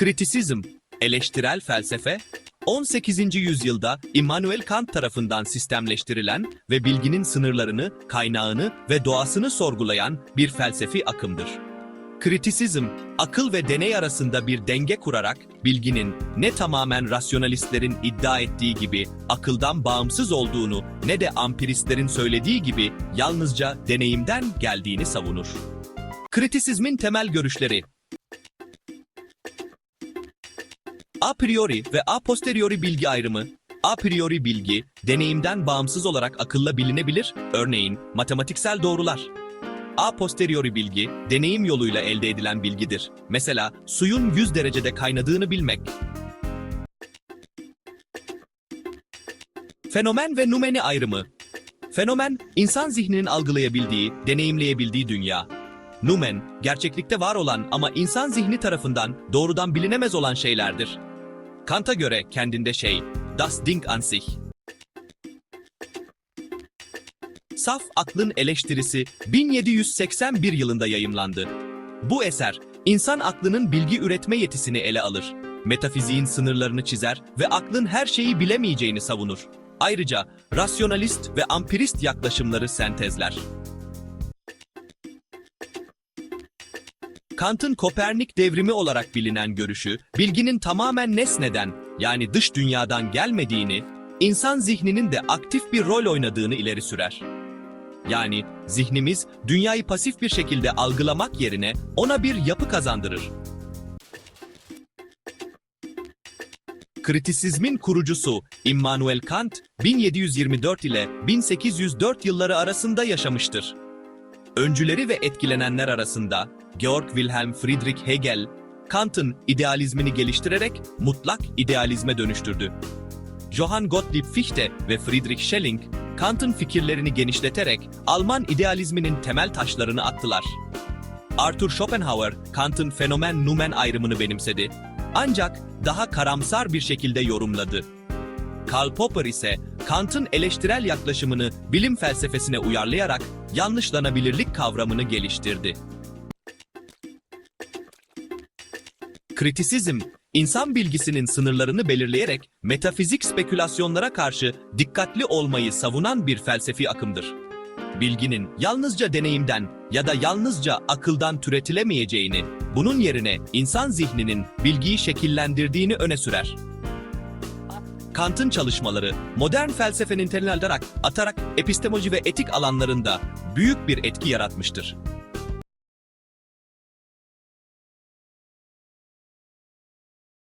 Kritisizm, eleştirel felsefe, 18. yüzyılda Immanuel Kant tarafından sistemleştirilen ve bilginin sınırlarını, kaynağını ve doğasını sorgulayan bir felsefi akımdır. Kritisizm, akıl ve deney arasında bir denge kurarak bilginin ne tamamen rasyonalistlerin iddia ettiği gibi akıldan bağımsız olduğunu ne de ampiristlerin söylediği gibi yalnızca deneyimden geldiğini savunur. Kritisizmin temel görüşleri A priori ve a posteriori bilgi ayrımı. A priori bilgi, deneyimden bağımsız olarak akılla bilinebilir, örneğin matematiksel doğrular. A posteriori bilgi, deneyim yoluyla elde edilen bilgidir. Mesela suyun 100 derecede kaynadığını bilmek. Fenomen ve numeni ayrımı. Fenomen, insan zihninin algılayabildiği, deneyimleyebildiği dünya. Numen, gerçeklikte var olan ama insan zihni tarafından doğrudan bilinemez olan şeylerdir. Kant'a göre kendinde şey, das Ding an sich. Saf Aklın Eleştirisi 1781 yılında yayımlandı. Bu eser, insan aklının bilgi üretme yetisini ele alır. Metafiziğin sınırlarını çizer ve aklın her şeyi bilemeyeceğini savunur. Ayrıca rasyonalist ve ampirist yaklaşımları sentezler. Kant'ın Kopernik devrimi olarak bilinen görüşü, bilginin tamamen nesneden, yani dış dünyadan gelmediğini, insan zihninin de aktif bir rol oynadığını ileri sürer. Yani zihnimiz dünyayı pasif bir şekilde algılamak yerine ona bir yapı kazandırır. Kritisizmin kurucusu Immanuel Kant 1724 ile 1804 yılları arasında yaşamıştır. Öncüleri ve etkilenenler arasında Georg Wilhelm Friedrich Hegel, Kant'ın idealizmini geliştirerek mutlak idealizme dönüştürdü. Johann Gottlieb Fichte ve Friedrich Schelling, Kant'ın fikirlerini genişleterek Alman idealizminin temel taşlarını attılar. Arthur Schopenhauer, Kant'ın fenomen-numen ayrımını benimsedi. Ancak daha karamsar bir şekilde yorumladı. Karl Popper ise Kant'ın eleştirel yaklaşımını bilim felsefesine uyarlayarak yanlışlanabilirlik kavramını geliştirdi. Kritisizm, insan bilgisinin sınırlarını belirleyerek metafizik spekülasyonlara karşı dikkatli olmayı savunan bir felsefi akımdır. Bilginin yalnızca deneyimden ya da yalnızca akıldan türetilemeyeceğini, bunun yerine insan zihninin bilgiyi şekillendirdiğini öne sürer. Kant'ın çalışmaları, modern felsefenin temelini atarak, atarak epistemoloji ve etik alanlarında büyük bir etki yaratmıştır.